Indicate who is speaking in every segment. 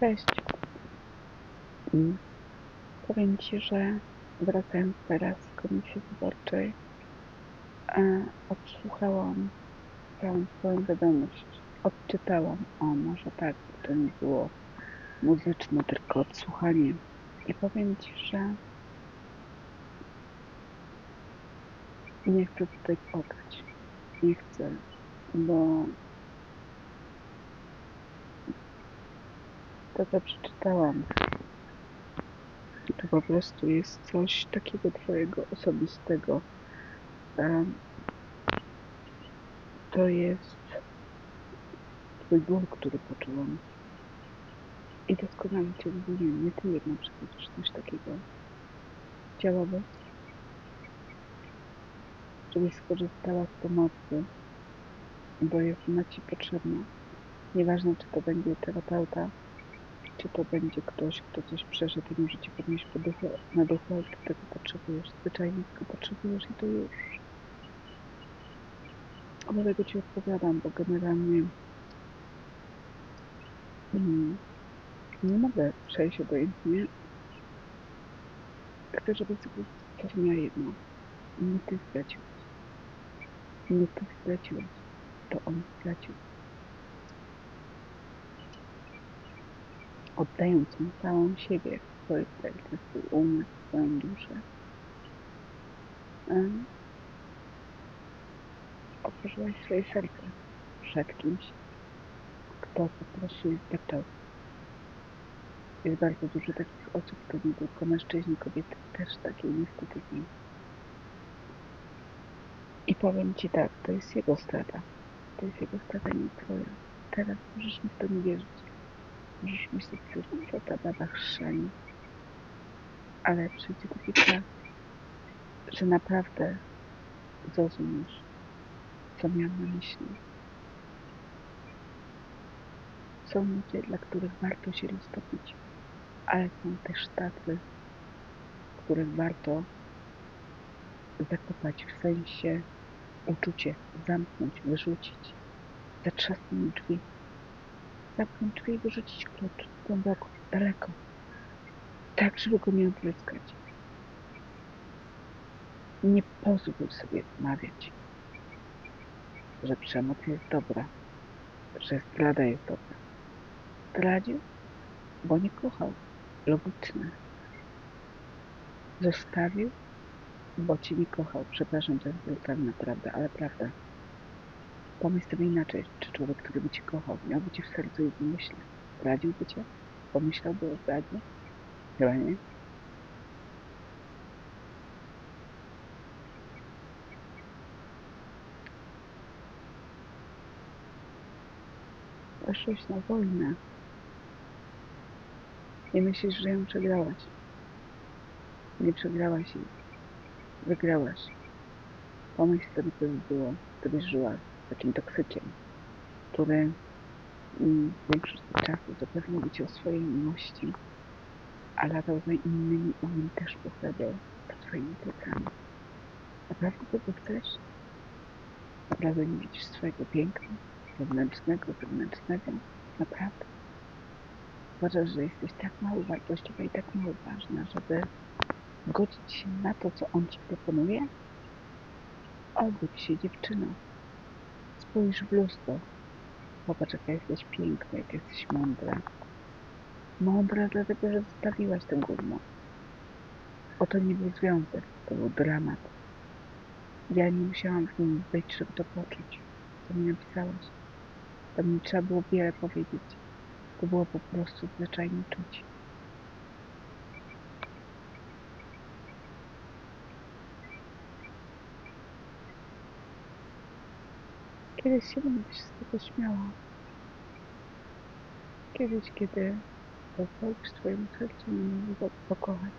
Speaker 1: Cześć. Mm. Powiem Ci, że wracając teraz z komisji wyborczej, e, odsłuchałam całą Twoją wiadomość. Odczytałam. O, może tak, to nie było muzyczne, tylko odsłuchanie. I powiem Ci, że nie chcę tutaj płakać. Nie chcę, bo to, co przeczytałam, to po prostu jest coś takiego Twojego osobistego. To jest Twój ból, który poczułam. I doskonale Cię rozumiem. Nie Ty jedna przechodzisz coś takiego. Chciałabym, żebyś skorzystała z pomocy, bo jest ona Ci potrzebna. Nieważne, czy to będzie terapeuta, czy to będzie ktoś, kto coś przeszedł i może Ci podnieść po duchu, na duchu, ale Ty tego potrzebujesz. Zwyczajnie tego potrzebujesz i to już. Dlatego Ci odpowiadam, bo generalnie hmm, nie mogę przejść obojętnie. Chcę, żebyś sobie zrozumiała jedno. Nie Ty straciłeś. Nie Ty straciłeś. To On stracił. Oddając Mu całą siebie, swoje serce, swój umysł, swoją duszę. Um, otworzyłaś swoje serce przed kimś, kto poprosił i zdeptał. Jest bardzo dużo takich osób, to nie tylko mężczyźni, kobiety też takie niestety są. I powiem Ci tak, to jest jego strata. To jest jego strata, nie Twoja. Teraz możesz mi w to nie wierzyć. Możesz myśleć ta baba chrzani. Ale przyjdzie taki czas, że naprawdę zrozumiesz, co miałam na myśli. Są ludzie, dla których warto się roztopić, ale są też tacy, których warto zakopać w sensie uczucie, zamknąć, wyrzucić, zatrzasnąć drzwi, zamknąć drzwi i wyrzucić klucz głęboko, daleko, tak, żeby go nie odzyskać. Nie pozwól sobie wmawiać, że przemoc jest dobra, że zdrada jest dobra. Zdradził, bo nie kochał. Logiczne. Zostawił, bo cię nie kochał. Przepraszam, to jest brutalna prawda, ale prawda. Pomyśl sobie inaczej, czy człowiek, który by cię kochał, miałby cię w sercu i w myśli, zdradziłby cię? Pomyślałby o zdradzie? Chyba nie. Weszłeś na wojnę i myślisz, że ją przegrałaś. Nie przegrałaś jej. Wygrałaś. Pomyśl sobie, co by było, gdybyś żyła takim toksykiem, który mm, większość czasu zapewnił Ci o swojej miłości, a latał za innymi nim też pochlebał za Twoimi plecami. Naprawdę tego chcesz? Naprawdę nie widzisz swojego piękna, wewnętrznego, zewnętrznego? Naprawdę? Uważasz, że jesteś tak mało wartościowa i tak mało ważna, żeby godzić się na to, co on Ci proponuje? Obudź się, dziewczyno. Spójrz w lustro. Popatrz, jaka jesteś piękna, jak jesteś mądra. Mądra dlatego, że zostawiłaś tę gówno. Oto nie był związek, to był dramat. Ja nie musiałam w nim być, żeby to poczuć. To mi napisałaś. To mi trzeba było wiele powiedzieć. To było po prostu zwyczajnie czuć. Kiedyś się będziesz z tego śmiała. Kiedyś, kiedy pozwolisz swojemu sercu na nowo pokochać.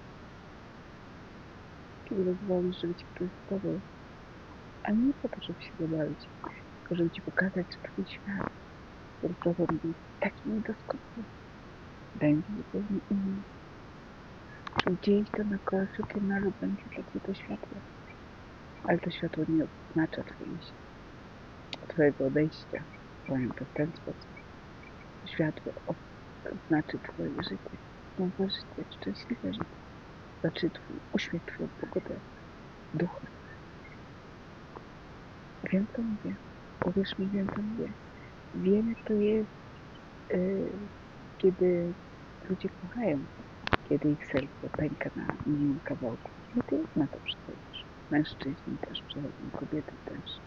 Speaker 1: Kiedy pozwolisz, żeby ci ktoś zdobył. A nie po to, żeby się zabawić, tylko żeby ci pokazać, że twój świat, który prowadzi był taki niedoskonały, będzie zupełnie inny. Gdzieś to na końcu tunelu będzie takie to światło. Ale to światło nie oznacza twojego odejścia. To w ten sposób. To światło znaczy twoje życie. Nowe życie, szczęśliwe życie. Znaczy twój uśmiech, twoją pogodę ducha. Wiem, co mówię. Uwierz mi, wiem, co mówię. Wiem, jak to jest, yy, kiedy ludzie kochają, kiedy ich serce pęka na milion kawałków. I ty na to przychodzisz. Mężczyźni też przychodzą, kobiety też.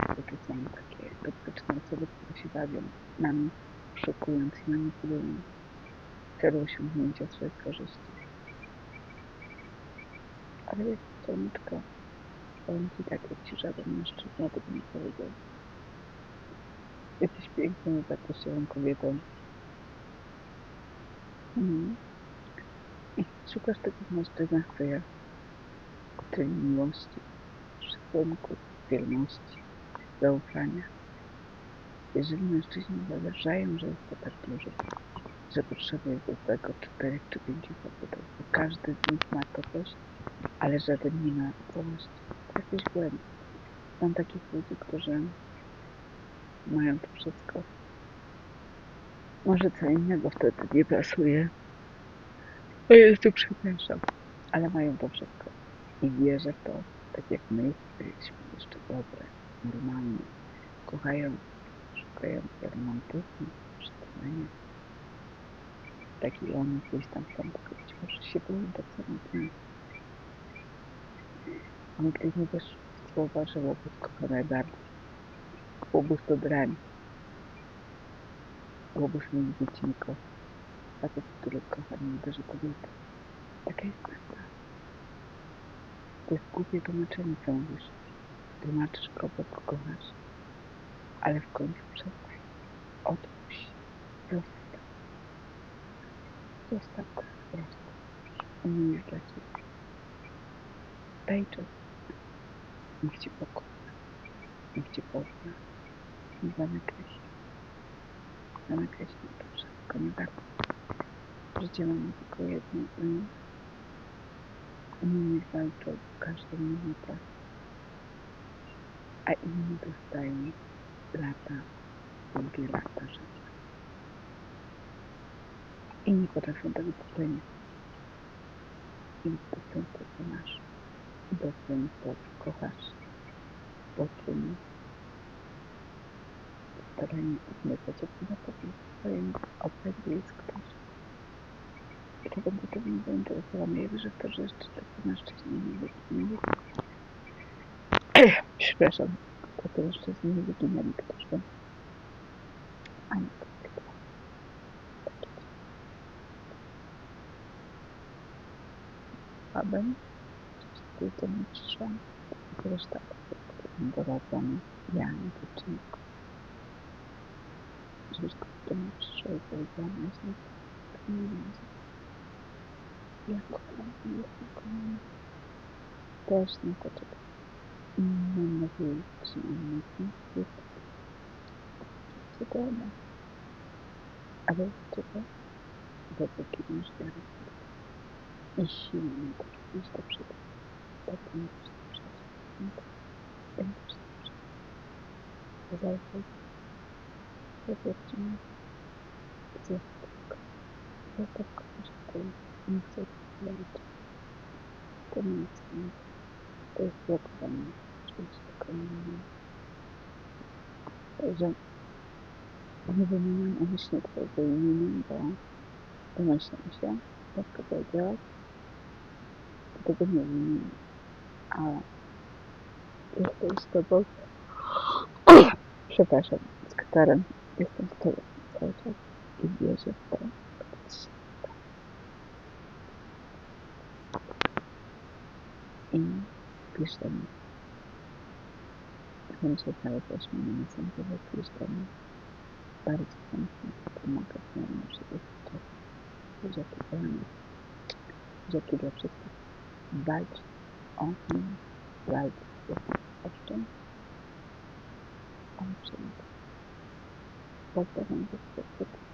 Speaker 1: To są takie toksyczne osoby, które się bawią nami, oszukując i manipulują w celu osiągnięcia swoich korzyści. Ale wiesz, słoneczko, powiem ci tak, jak ci żaden mężczyzna tego nie powiedział. Jesteś piękną i wartościową kobietą. Mhm. I szukasz tego w mężczyznach, co ja, czyli miłości, szacunku, wierności, zaufania. Jeżeli mężczyźni uważają, że jest to tak dużo, że potrzebuje do tego czterech czy pięciu facetów, bo każdy z nich ma to coś, ale żaden nie ma całości. Jakiś błęd. Mam takich ludzi, którzy mają to wszystko. Może co innego wtedy nie pasuje. O Jezu, przepraszam. Ale mają to wszystko. I wierzę w to, tak jak my jesteśmy jeszcze dobre, normalne, kochają, szukają romantyzmu, przytulenia. Taki on gdzieś tam są, tylko być może się boją tak samo jak my. Nigdy nie wiesz w słowa, że łobuz kocha najbardziej. Łobuz to drań. Łobuz nigdy ci nie kocha. Facet, który kocha, nie uderzy kobiety. Taka jest prawda. To jest głupie tłumaczenie, co mówisz. Tłumaczysz go, bo go kochasz. Ale w końcu przestań. Odpuść. Zostaw. Zostaw go po prostu. On jest dla ciebie. Daj czas. Niech cię pokocha. Niech cię pozna. Nie zamykaj się. Zamykaj się na to wszystko. Nie warto. Życie mamy tylko jedno i inni walczą każdą minutę. A inni dostają lata, długie lata życia. I nie potrafią tego docenić. I doceń to, co masz. Doceń to, co kochasz. Doceń staranie na tobie. W twoim obrębie jest ktoś. I to będę tobą zainteresowana. Ja wierzę w to, że jeszcze tacy mężczyźni nie wyginęli. Przepraszam. Tacy mężczyźni nie wyginęli, którzy ani kobieta. Abym gdzieś do mnie przyszła. I reszta osób, którym doradzam ja, dziewczynko. Żebyś do mnie przyszła i powiedziała na źle. To nie będzie. Ja kocham jestem kochana. Też nie to czekam. I mam nadzieję, że mam nadzieję, jest cudowne. Ale czego? Dopóki masz siebie i siłę na to, żeby iść do przodu, to dobrze. Będziesz. Zaufaj, zawiercie mi, zostaw go. Zostaw go w spokoju. Nie chcę go leczyć. To nie jest nic. To jest. Oczywiście tego nie wiem. Także nie wymieniam umyślnie twojego imienia, bo domyślam się, jak to powiedziałaś. Tego nie wymieniam. Ale jestem z tobą. Przepraszam, z katarem. Jestem z tobą cały czas i wierzę w to, co ci się stanie. I pisz do mnie. Wiem, że znalazłaś mnie na Messengerze, pisz do mnie. Bardzo chętnie pomogę znajomym sobie czas. Buziaki kochane. Buziaki dla wszystkich. Walcz o mnie. Walcz o szczęście. O przyjaciół. Pozdrawiam was serdecznie.